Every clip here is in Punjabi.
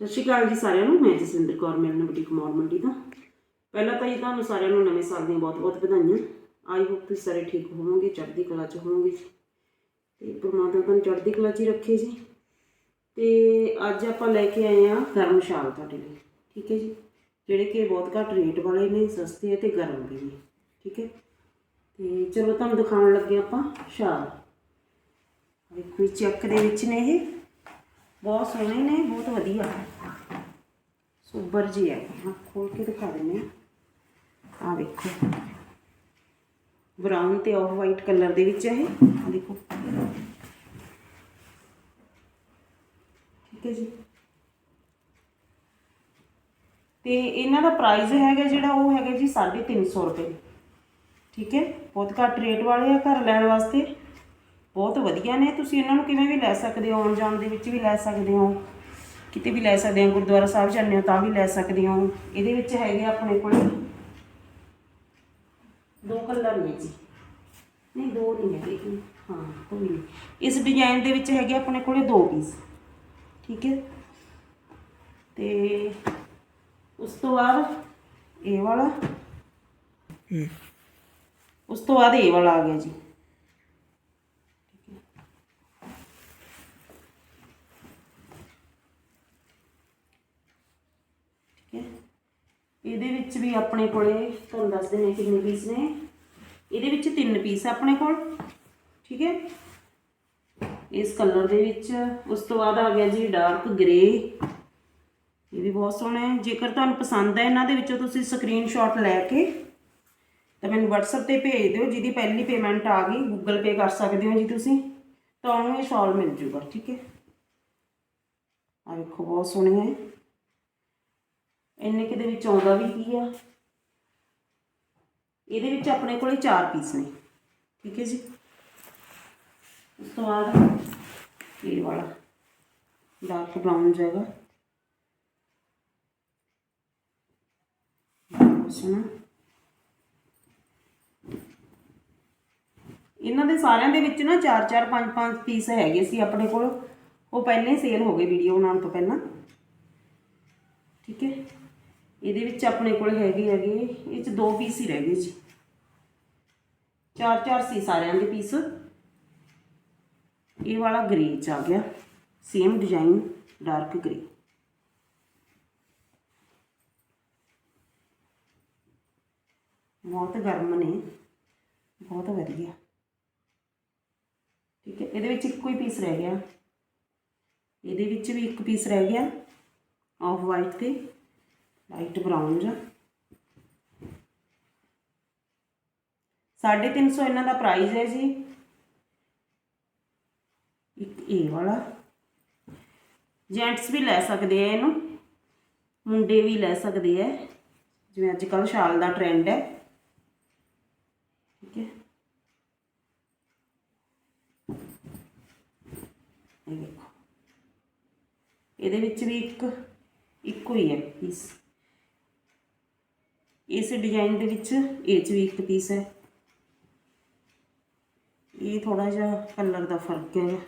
ਸਤਿ ਸ਼੍ਰੀ ਅਕਾਲ ਜੀ ਸਾਰਿਆਂ ਨੂੰ, ਮੈਂ ਜਸਵਿੰਦਰ ਕੌਰ ਮਿਲਨ ਬੁਟੀਕ ਮੌੜ ਮੰਡੀ ਤੋਂ ਪਹਿਲਾਂ ਤਾਂ ਜੀ ਤੁਹਾਨੂੰ ਸਾਰਿਆਂ ਨੂੰ ਨਵੇਂ ਸਾਲ ਦੀਆਂ ਬਹੁਤ-ਬਹੁਤ ਵਧਾਈਆਂ। ਆਈ ਹੋਪ ਤੁਸੀਂ ਸਾਰੇ ਠੀਕ ਹੋਵੋਗੇ, ਚੜ੍ਹਦੀ ਕਲਾ 'ਚ ਹੋਵੋਗੇ। ਤੇ ਪਰਮਾਤਮਾ ਤੁਹਾਨੂੰ ਚੜ੍ਹਦੀ ਕਲਾ 'ਚ ਹੀ ਰੱਖੇ ਜੀ। ਤੇ ਅੱਜ ਆਪਾਂ ਲੈ ਕੇ ਆਏ ਆ ਗਰਮ ਸ਼ਾਲ ਤੁਹਾਡੇ ਲਈ, ਠੀਕ ਹੈ ਜੀ? ਜਿਹੜੇ ਕਿ ਬਹੁਤ ਘੱਟ ਰੇਟ ਵਾਲੇ ਨੇ, ਸਸਤੇ ਤੇ ਗਰਮ ਵੀ ਨੇ, ਠੀਕ ਹੈ? ਤੇ ਚਲੋ ਤੁਹਾਨੂੰ ਦਿਖਾਉਣ ਲੱਗੇ ਆਪਾਂ ਸ਼ਾਲ ਦੇਖੋ ਚੈੱਕ ਦੇ ਵਿੱਚ ਨੇ ਇਹ। ਬਹੁਤ ਸੋਹਣੇ ਨੇ ਬਹੁਤ ਵਧੀਆ ਸੁਪਰ ਜੀ ਹੈ ਹਾਂ ਖੋਲ ਕੇ ਦਿਖਾ ਦਿੰਦੇ ਆ ਆ ਵੇਖੋ ਬਰਾਊਨ ਤੇ ਆਫ ਵਾਈਟ ਕਲਰ ਦੇ ਵਿੱਚ ਹੈ ਇਹ ਆਹ ਦੇਖੋ ਠੀਕ ਹੈ ਜੀ ਤੇ ਇਹਨਾਂ ਦਾ ਪ੍ਰਾਈਸ ਹੈਗਾ ਜਿਹੜਾ ਉਹ ਹੈਗਾ ਜੀ 350 ਰੁਪਏ ਠੀਕ ਹੈ ਬਹੁਤ ਘੱਟ ਰੇਟ ਵਾਲੇ ਆ ਘਰ ਲੈਣ ਵਾਸਤੇ ਬਹੁਤ ਵਧੀਆ ਨੇ। ਤੁਸੀਂ ਇਹਨਾਂ ਨੂੰ ਕਿਵੇਂ ਵੀ ਲੈ ਸਕਦੇ ਹੋ? ਆਉਣ ਜਾਣ ਦੇ ਵਿੱਚ ਵੀ ਲੈ ਸਕਦੇ ਹੋ। ਕਿਤੇ ਵੀ ਲੈ ਸਕਦੇ ਹੋ? ਗੁਰਦੁਆਰਾ ਸਾਹਿਬ ਜਾਂਦੇ ਹੋ ਤਾਂ ਵੀ ਲੈ ਸਕਦੇ ਹੋ। ਇਹਦੇ ਵਿੱਚ ਹੈਗੇ ਆਪਣੇ ਕੋਲ ਦੋ ਕਲਰ ਨੇ ਜੀ। ਨਹੀਂ ਦੋ ਨਹੀਂ ਹੈਗੇ। ਹਾਂ ਕੋਈ ਨਹੀਂ ਇਸ ਡਿਜ਼ਾਈਨ ਦੇ ਵਿੱਚ ਹੈਗੇ ਆਪਣੇ ਕੋਲੇ ਦੋ ਪੀਸ। ਠੀਕ ਹੈ? ਤੇ ਉਸ ਤੋਂ ਬਾਅਦ ਇਹ ਵਾਲਾ। ਉਸ ਤੋਂ ਬਾਅਦ ਇਹ ਵਾਲਾ ਆ ਗਿਆ ਜੀ ਠੀਕ ਹੈ ਇਹਦੇ ਵਿੱਚ ਵੀ ਆਪਣੇ ਕੋਲੇ, ਤੁਹਾਨੂੰ ਦੱਸ ਦਿੰਦੇ ਕਿੰਨੇ ਪੀਸ ਨੇ। ਇਹਦੇ ਵਿੱਚ ਤਿੰਨ ਪੀਸ ਆਪਣੇ ਕੋਲ, ਠੀਕ ਹੈ? ਇਸ ਕਲਰ ਦੇ ਵਿੱਚ, ਉਸ ਤੋਂ ਬਾਅਦ ਆ ਗਿਆ ਜੀ ਡਾਰਕ ਗ੍ਰੇ ਇਹ ਵੀ ਬਹੁਤ ਸੋਹਣਾ ਹੈ। ਜੇਕਰ ਤੁਹਾਨੂੰ ਪਸੰਦ ਹੈ ਇਹਨਾਂ ਦੇ ਵਿੱਚੋਂ ਤੁਸੀਂ ਸਕਰੀਨਸ਼ਾਟ ਲੈ ਕੇ, ਤਾਂ ਮੈਨੂੰ WhatsApp ਤੇ ਭੇਜ ਦਿਓ, ਜਿਹਦੀ ਪਹਿਲੀ ਪੇਮੈਂਟ ਆ ਗਈ, Google Pay ਕਰ ਸਕਦੇ ਹੋ ਜੀ ਤੁਸੀਂ। ਤੁਹਾਨੂੰ ਇਹ ਸ਼ਾਲ ਮਿਲ ਜੂਗਾ, ਠੀਕ ਹੈ? ਆ ਵੇਖੋ, ਬਹੁਤ ਸੋਹਣੇ ਹੈ। ਇੰਨੇ ਕੁ ਦੇ ਵਿੱਚ ਆਉਂਦਾ ਵੀ ਕੀ ਆ? ਇਹਦੇ ਵਿੱਚ ਆਪਣੇ ਕੋਲੇ ਚਾਰ ਪੀਸ ਨੇ। ਠੀਕ ਹੈ ਜੀ? ਉਸ ਤੋਂ ਬਾਅਦ ਇਹ ਵਾਲਾ ਡਾਰਕ ਬਰਾਊਨ ਜਾਏਗਾ ਸੋਹਣਾ ਇਹਨਾਂ ਦੇ ਸਾਰਿਆਂ ਦੇ ਵਿੱਚ ਨਾ 4 4 5 5 ਪੀਸ ਹੈਗੇ ਸੀ ਆਪਣੇ ਕੋਲ। ਉਹ ਪਹਿਲਾਂ ਹੀ ਸੇਲ ਹੋ ਗਏ ਵੀਡੀਓ ਬਣਾਉਣ ਤੋਂ ਪਹਿਲਾਂ। ਠੀਕ ਹੈ? ਇਹਦੇ ਵਿੱਚ ਆਪਣੇ ਕੋਲ ਹੈਗੇ ਹੈਗੇ, ਇਹ ਚ ਦੋ ਪੀਸ ਹੀ ਰਹਿ ਗਏ ਜੀ। ਚਾਰ ਚਾਰ ਸੀ ਸਾਰਿਆਂ ਦੇ ਪੀਸ ਇਹ ਵਾਲਾ ਗ੍ਰੇ ਚ ਆ ਗਿਆ। ਸੇਮ ਡਿਜ਼ਾਈਨ ਡਾਰਕ ਗ੍ਰੇ ਬਹੁਤ ਗਰਮ ਨੇ। ਬਹੁਤ ਵਧੀਆ। ਠੀਕ ਹੈ, ਇਹਦੇ ਵਿੱਚ ਇੱਕੋ ਹੀ ਪੀਸ ਰਹਿ ਗਿਆ। ਇਹਦੇ ਵਿੱਚ ਵੀ ਇੱਕ ਪੀਸ ਰਹਿ ਗਿਆ ਆਫ ਵਾਈਟ ਤੇ। ਲਾਈਟ ਬਰਾਊਨ ਜਿਹਾ। 350 ਇਹਨਾਂ ਦਾ ਪ੍ਰਾਈਸ ਹੈ ਜੀ। ਇੱਕ ਇਹ ਵਾਲਾ। ਜੈਂਟਸ ਵੀ ਲੈ ਸਕਦੇ ਆ ਇਹਨੂੰ। ਮੁੰਡੇ ਵੀ ਲੈ ਸਕਦੇ ਆ। ਜਿਵੇਂ ਅੱਜ ਕੱਲ ਸ਼ਾਲ ਦਾ ਟ੍ਰੈਂਡ ਹੈ। ਠੀਕ ਹੈ। ਇਹ ਦੇਖੋ। ਇਹਦੇ ਵਿੱਚ ਵੀ ਇੱਕ, ਇੱਕੋ ਹੀ ਹੈ ਪੀਸ ਇਸ ਡਿਜ਼ਾਈਨ ਦੇ ਵਿੱਚ ਇਹ 'ਚ ਵੀ ਇੱਕ ਪੀਸ ਹੈ। ਇਹ ਥੋੜਾ ਜਿਹਾ ਕਲਰ ਦਾ ਫ਼ਰਕ ਹੈ।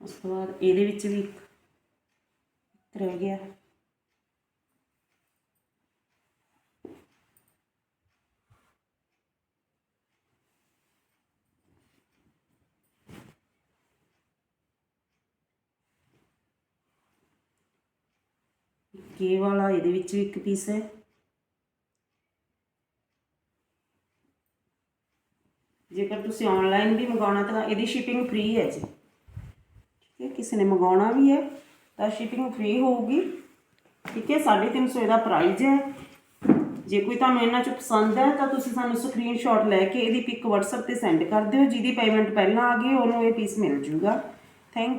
ਉਸ ਤੋਂ ਬਾਅਦ ਇਹਦੇ ਵਿੱਚ ਵੀ ਇੱਕ ਰਹਿ ਗਿਆ ਕੇ ਵਾਲਾ ਇਹਦੇ ਵਿੱਚ ਵੀ ਇੱਕ ਪੀਸ ਹੈ। ਜੇਕਰ ਤੁਸੀਂ ਆਨਲਾਈਨ ਵੀ ਮੰਗਾਉਣਾ ਤਾਂ ਇਹਦੀ ਸ਼ਿਪਿੰਗ ਫ੍ਰੀ ਹੈ ਜੀ। ਠੀਕ ਹੈ, ਕਿਸੇ ਨੇ ਮੰਗਾਉਣਾ ਵੀ ਹੈ ਤਾਂ ਸ਼ਿਪਿੰਗ ਫ੍ਰੀ ਹੋਊਗੀ। ਠੀਕ ਹੈ 350 ਇਹਦਾ ਪ੍ਰਾਈਸ ਹੈ। ਜੇ ਕੋਈ ਤੁਹਾਨੂੰ ਇਹਨਾਂ ਚ ਪਸੰਦ ਹੈ ਤਾਂ ਤੁਸੀਂ ਸਾਨੂੰ ਸਕਰੀਨਸ਼ਾਟ ਲੈ ਕੇ ਇਹਦੀ ਪਿਕ WhatsApp ਤੇ ਸੈਂਡ ਕਰ ਦਿਓ, ਜਿਹਦੀ ਪੇਮੈਂਟ ਪਹਿਲਾਂ ਆ ਗਈ, ਉਹਨੂੰ ਇਹ ਪੀਸ ਮਿਲ ਜੂਗਾ। ਥੈਂਕ